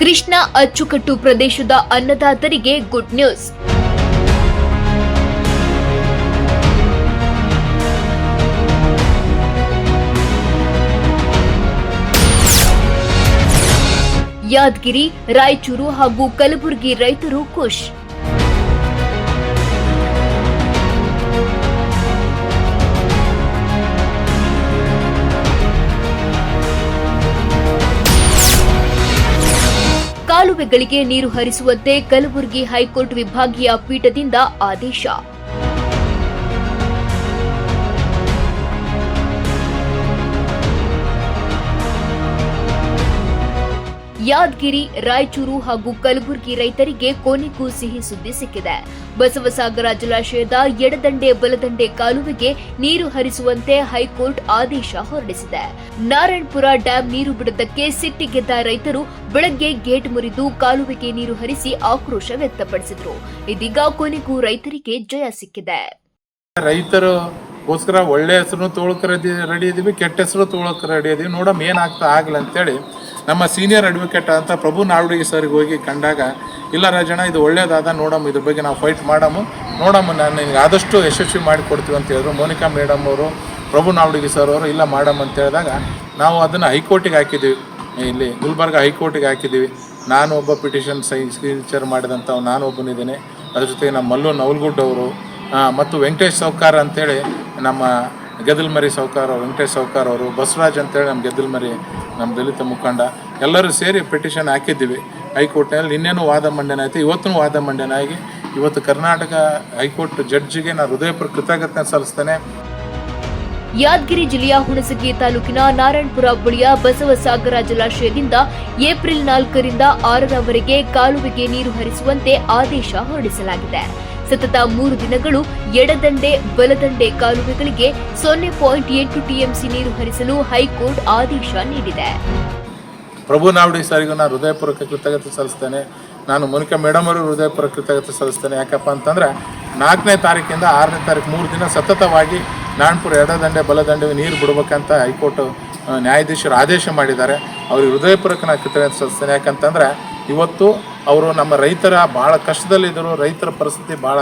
ಕೃಷ್ಣ ಅಚ್ಚುಕಟ್ಟು ಪ್ರದೇಶದ ಅನ್ನದಾತರಿಗೆ ಗುಡ್ ನ್ಯೂಸ್ ಯಾದಗಿರಿ ರಾಯಚೂರು ಹಾಗೂ ಕಲಬುರಗಿ ರೈತರು ಖುಷ್. ಕಾಲುವೆಗಳಿಗೆ ನೀರು ಹರಿಸುವಂತೆ ಕಲಬುರಗಿ ಹೈಕೋರ್ಟ್ ವಿಭಾಗೀಯ ಪೀಠದಿಂದ ಆದೇಶ. ಯಾದಗಿರಿ, ರಾಯಚೂರು ಹಾಗೂ ಕಲಬುರಗಿ ರೈತರಿಗೆ ಕೊನೆಗೂ ಸಿಹಿ ಸುದ್ದಿ ಸಿಕ್ಕಿದೆ. ಬಸವಸಾಗರ ಜಲಾಶಯದ ಎಡದಂಡೆ ಬಲದಂಡೆ ಕಾಲುವೆಗೆ ನೀರು ಹರಿಸುವಂತೆ ಹೈಕೋರ್ಟ್ ಆದೇಶ ಹೊರಡಿಸಿದೆ. ನಾರಾಯಣಪುರ ಡ್ಯಾಂ ನೀರು ಬಿಡದಕ್ಕೆ ಸಿಟ್ಟಿಗೆದ್ದ ರೈತರು ಬೆಳಗ್ಗೆ ಗೇಟ್ ಮುರಿದು ಕಾಲುವೆಗೆ ನೀರು ಹರಿಸಿ ಆಕ್ರೋಶ ವ್ಯಕ್ತಪಡಿಸಿದರು. ಇದೀಗ ಕೊನೆಗೂ ರೈತರಿಗೆ ಜಯ ಸಿಕ್ಕಿದೆ. ರೈತರುಗೋಸ್ಕರ ಒಳ್ಳೆ ಹೆಸರು ತೊಗೊಳಕ್ಕೆ ರೆಡಿ ರೆಡಿ ಇದ್ದೀವಿ ಕೆಟ್ಟ ಹೆಸರು ತೊಗೊಳಕ್ಕೆ ರೆಡಿ ಇದೀವಿ. ನೋಡಮ್ ಏನಾಗ್ತಾ ಆಗಲ್ಲ ಅಂತೇಳಿ ನಮ್ಮ ಸೀನಿಯರ್ ಅಡ್ವೊಕೇಟ್ ಅಂತ ಪ್ರಭು ನಾವಡಿಗೆ ಸರ್ಗೆ ಹೋಗಿ ಕಂಡಾಗ, ಇಲ್ಲ ರಾಜಣ್ಣ, ಇದು ಒಳ್ಳೇದಾದ, ನೋಡಮ್ ಇದ್ರ ಬಗ್ಗೆ ನಾವು ಫೈಟ್ ಮಾಡಮು. ನೋಡಮ್ಮ ನಾನು ನಿನಗೆ ಆದಷ್ಟು ಯಶಸ್ವಿ ಮಾಡಿ ಕೊಡ್ತೀವಿ ಅಂತ ಹೇಳಿದ್ರು. ಮೋನಿಕಾ ಮೇಡಮ್ ಅವರು, ಪ್ರಭು ನಾವಡಿಗೆ ಸರ್ ಅವರು, ಇಲ್ಲ ಮಾಡಮ್ ಅಂತ ಹೇಳಿದಾಗ ನಾವು ಅದನ್ನು ಹೈಕೋರ್ಟಿಗೆ ಹಾಕಿದ್ದೀವಿ. ಇಲ್ಲಿ ಗುಲ್ಬರ್ಗ ಹೈಕೋರ್ಟಿಗೆ ಹಾಕಿದ್ದೀವಿ. ನಾನು ಒಬ್ಬ ಪಿಟಿಷನ್ ಸೈ ಸಿಗ್ನೇಚರ್ ಮಾಡಿದಂಥ ನಾನು ಒಬ್ಬನಿದ್ದೀನಿ. ಅದ್ರ ಜೊತೆಗೆ ನಮ್ಮ ಮಲ್ಲು ನವಲ್ಗುಡ್ ಅವರು ಮತ್ತು ವೆಂಕಟೇಶ್ ಸೌಕಾರ ಅಂತೇಳಿ ನಮ್ಮ ಗೆದಲ್ಮರಿ ಸೌಕಾರ ವೆಂಕಟೇಶ್ ಸೌಕಾರ ಅವರು, ಬಸವರಾಜ್ ಅಂತೇಳಿ ನಮ್ಮ ಗೆದಲ್ಮರಿ, ನಮ್ಮ ದಲಿತ ಮುಖಂಡ, ಎಲ್ಲರೂ ಸೇರಿ ಪಿಟಿಷನ್ ಹಾಕಿದ್ದೀವಿ. ಹೈಕೋರ್ಟ್ನಲ್ಲಿ ಇನ್ನೇನು ವಾದ ಮಂಡನೆ ಆಯಿತು. ಇವತ್ತೂ ವಾದ ಮಂಡನೆ ಆಗಿ ಇವತ್ತು ಕರ್ನಾಟಕ ಹೈಕೋರ್ಟ್ ಜಡ್ಜಿಗೆ ನಾನು ಹೃದಯಪುರ ಕೃತಜ್ಞತೆ ಸಲ್ಲಿಸ್ತೇನೆ. ಯಾದಗಿರಿ ಜಿಲ್ಲೆಯ ಹುಣಸಗಿ ತಾಲೂಕಿನ ನಾರಾಯಣಪುರ ಬಳಿಯ ಬಸವಸಾಗರ ಜಲಾಶಯದಿಂದ ಏಪ್ರಿಲ್ ನಾಲ್ಕರಿಂದ ಆರರವರೆಗೆ ಕಾಲುವೆಗೆ ನೀರು ಹರಿಸುವಂತೆ ಆದೇಶ ಹೊರಡಿಸಲಾಗಿದೆ. ಸತತ ಮೂರು ದಿನಗಳು ಎಡದಂಡೆ, ಬಲದಂಡೆ ಕಾಲುವೆಗಳಿಗೆ ಸೊನ್ನೆ ಪಾಯಿಂಟ್ ಎಂಟು ಟಿಎಂಸಿ ನೀರು ಹರಿಸಲು ಹೈಕೋರ್ಟ್ ಆದೇಶ ನೀಡಿದೆ. ಪ್ರಭು ನಾವಡಿ ಸಾರಿಗೂ ನಾನು ಹೃದಯಪೂರ್ವಕ ಕೃತಜ್ಞತೆ ಸಲ್ಲಿಸ್ತೇನೆ. ನಾನು ಮುನಿಕ ಮೇಡಮ್ ಅವರು ಹೃದಯಪೂರ್ವಕ ಕೃತಜ್ಞತೆ ಸಲ್ಲಿಸ್ತೇನೆ. ಯಾಕಪ್ಪ ಅಂತಂದ್ರೆ ನಾಲ್ಕನೇ ತಾರೀಕಿಂದ ಆರನೇ ತಾರೀಕು ಮೂರು ದಿನ ಸತತವಾಗಿ ನಾಣ್ಪುರ ಎಡದಂಡೆ ಬಲದಂಡೆ ನೀರು ಬಿಡಬೇಕಂತ ಹೈಕೋರ್ಟ್ ನ್ಯಾಯಾಧೀಶರು ಆದೇಶ ಮಾಡಿದ್ದಾರೆ. ಅವ್ರಿಗೆ ಹೃದಯಪೂರ್ವಕ ನಾನು ಕೃತಜ್ಞತೆ ಸಲ್ಲಿಸ್ತೇನೆ. ಯಾಕಂತಂದ್ರೆ ಇವತ್ತು ಅವರು ನಮ್ಮ ರೈತರ ಭಾಳ ಕಷ್ಟದಲ್ಲಿದ್ದರು, ರೈತರ ಪರಿಸ್ಥಿತಿ ಭಾಳ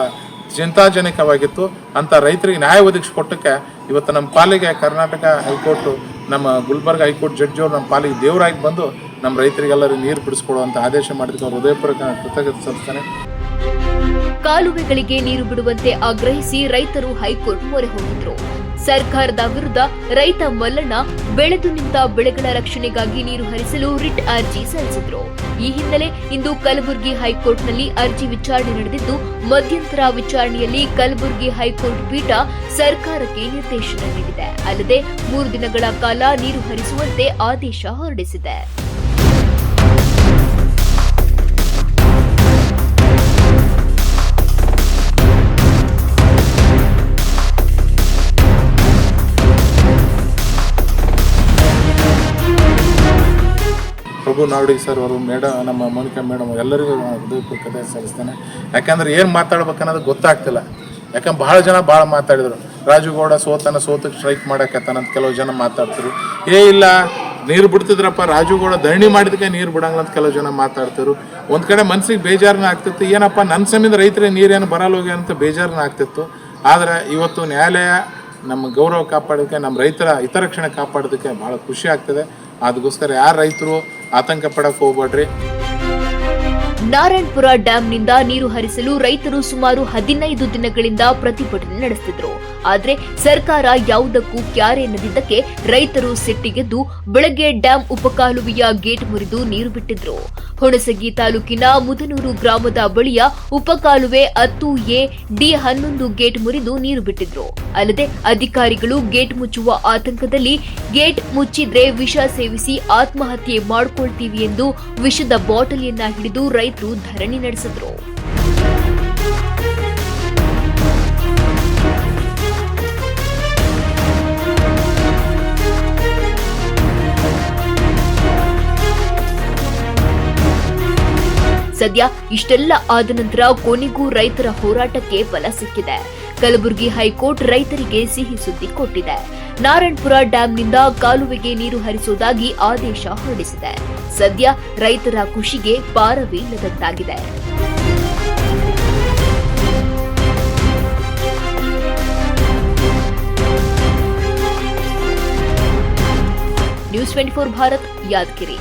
ಚಿಂತಾಜನಕವಾಗಿತ್ತು. ಅಂತ ರೈತರಿಗೆ ನ್ಯಾಯ ಒದಗಿಸ್ಕೊಟ್ಟಕ್ಕೆ ಇವತ್ತು ನಮ್ಮ ಪಾಲಿಗೆ ಕರ್ನಾಟಕ ಹೈಕೋರ್ಟ್, ನಮ್ಮ ಗುಲ್ಬರ್ಗ ಹೈಕೋರ್ಟ್ ಜಡ್ಜಿ ನಮ್ಮ ಪಾಲಿಗೆ ದೇವರಾಗಿ ಬಂದು ನಮ್ಮ ರೈತರಿಗೆಲ್ಲರೂ ನೀರು ಬಿಡಿಸ್ಕೊಡುವಂಥ ಆದೇಶ ಮಾಡಿದ್ರು ಅವರು ಹೃದಯಪೂರ್ವಕ ಕೃತಜ್ಞತೆ ಸಲ್ಲಿಸ್ತಾನೆ. ಕಾಲುವೆಗಳಿಗೆ ನೀರು ಬಿಡುವಂತೆ ಆಗ್ರಹಿಸಿ ರೈತರು ಹೈಕೋರ್ಟ್ ಮೊರೆ ಹೋಗಿದ್ರು. ಸರ್ಕಾರದ ವಿರುದ್ಧ ರೈತ ಮಲ್ಲಣ್ಣ ಬೆಳೆದು ನಿಂತ ಬೆಳೆಗಳ ರಕ್ಷಣೆಗಾಗಿ ನೀರು ಹರಿಸಲು ರಿಟ್ ಅರ್ಜಿ ಸಲ್ಲಿಸಿದ್ರು. ಈ ಹಿನ್ನೆಲೆ ಇಂದು ಕಲಬುರಗಿ ಹೈಕೋರ್ಟ್ನಲ್ಲಿ ಅರ್ಜಿ ವಿಚಾರಣೆ ನಡೆದಿದ್ದು, ಮಧ್ಯಂತರ ವಿಚಾರಣೆಯಲ್ಲಿ ಕಲಬುರಗಿ ಹೈಕೋರ್ಟ್ ಪೀಠ ಸರ್ಕಾರಕ್ಕೆ ನಿರ್ದೇಶನ ನೀಡಿದೆ. ಅಲ್ಲದೆ ಮೂರು ದಿನಗಳ ಕಾಲ ನೀರು ಹರಿಸುವಂತೆ ಆದೇಶ ಹೊರಡಿಸಿದೆ. ಪ್ರಭು ನಾವಡಿ ಸರ್, ಅವರು ಮೇಡ, ನಮ್ಮ ಮೋನಿಕಾ ಮೇಡಮ್ ಎಲ್ಲರಿಗೂ ಹೃದಯಪೂರ್ವಕತೆ ಸಲ್ಲಿಸ್ತೇನೆ. ಯಾಕಂದ್ರೆ ಏನು ಮಾತಾಡ್ಬೇಕನ್ನೋದು ಗೊತ್ತಾಗ್ತಿಲ್ಲ. ಯಾಕಂದ್ರೆ ಭಾಳ ಜನ ಭಾಳ ಮಾತಾಡಿದರು. ರಾಜುಗೌಡ ಸೋತನ ಸೋತಕ್ಕೆ ಸ್ಟ್ರೈಕ್ ಮಾಡಕತ್ತಾನಂತ ಕೆಲವು ಜನ ಮಾತಾಡ್ತಿರು ಏ ಇಲ್ಲ, ನೀರು ಬಿಡ್ತಿದ್ರಪ್ಪ ರಾಜುಗೌಡ ಧರಣಿ ಮಾಡಿದಕ್ಕೆ ನೀರು ಬಿಡಂಗಿಲ್ಲ ಅಂತ ಕೆಲವು ಜನ ಮಾತಾಡ್ತಿರು ಒಂದು ಕಡೆ ಮನ್ಸಿಗೆ ಬೇಜಾರನ ಆಗ್ತಿತ್ತು. ಏನಪ್ಪ ನನ್ನ ಸಮಿಂದ ರೈತರಿಗೆ ನೀರೇನು ಬರಲ್ಲ ಹೋಗಿ ಅಂತ ಬೇಜಾರನ ಆಗ್ತಿತ್ತು. ಆದರೆ ಇವತ್ತು ನ್ಯಾಯಾಲಯ ನಮ್ಮ ಗೌರವ ಕಾಪಾಡೋದಕ್ಕೆ, ನಮ್ಮ ರೈತರ ಹಿತರಕ್ಷಣೆ ಕಾಪಾಡೋದಕ್ಕೆ ಭಾಳ ಖುಷಿ ಆಗ್ತದೆ. ಅದಕ್ಕೋಸ್ಕರ ಯಾರು ರೈತರು ಆತಂಕ ಪಡಕ್ಕೆ ಹೋಗ್ಬೇಡ್ರಿ. ನಾರಾಯಣಪುರ ಡ್ಯಾಂನಿಂದ ನೀರು ಹರಿಸಲು ರೈತರು ಸುಮಾರು ಹದಿನೈದು ದಿನಗಳಿಂದ ಪ್ರತಿಭಟನೆ ನಡೆಸಿದ್ರು ಆದರೆ ಸರ್ಕಾರ ಯಾವುದಕ್ಕೂ ಕ್ಯಾರೆ ಎನ್ನದಿದ್ದಕ್ಕೆ ರೈತರು ಸಿಟ್ಟಿಗೆದ್ದು ಬೆಳಗ್ಗೆ ಡ್ಯಾಂ ಉಪಕಾಲುವೆಯ ಗೇಟ್ ಮುರಿದು ನೀರು ಬಿಟ್ಟಿದ್ರು. ಹುಣಸಗಿ ತಾಲೂಕಿನ ಮುದನೂರು ಗ್ರಾಮದ ಬಳಿಯ ಉಪಕಾಲುವೆ ಹತ್ತು ಎ ಡಿ ಹನ್ನೊಂದು ಗೇಟ್ ಮುರಿದು ನೀರು ಬಿಟ್ಟಿದ್ರು. ಅಲ್ಲದೆ ಅಧಿಕಾರಿಗಳು ಗೇಟ್ ಮುಚ್ಚುವ ಆತಂಕದಲ್ಲಿ ಗೇಟ್ ಮುಚ್ಚಿದ್ರೆ ವಿಷ ಸೇವಿಸಿ ಆತ್ಮಹತ್ಯೆ ಮಾಡ್ಕೊಳ್ತೀವಿ ಎಂದು ವಿಷದ ಬಾಟಲಿಯನ್ನ ಹಿಡಿದು ರೈತರು ಧರಣಿ ನಡೆಸಿದ್ರು. ಸದ್ಯ ಇಷ್ಟೆಲ್ಲ ಆದ ನಂತರ ಕೊನೆಗೂ ರೈತರ ಹೋರಾಟಕ್ಕೆ ಬಲ ಸಿಕ್ಕಿದೆ. ಕಲಬುರಗಿ ಹೈಕೋರ್ಟ್ ರೈತರಿಗೆ ಸಿಹಿ ಸುದ್ದಿ ಕೊಟ್ಟಿದೆ. ನಾರಾಯಣಪುರ ಡ್ಯಾಂನಿಂದ ಕಾಲುವೆಗೆ ನೀರು ಹರಿಸುವುದಾಗಿ ಆದೇಶ ಹೊರಡಿಸಿದೆ. ಸದ್ಯ ರೈತರ ಖುಷಿಗೆ ಪಾರವೇ ಇಲ್ಲದಂತಾಗಿದೆ news twenty four Bharat, Yadgiri.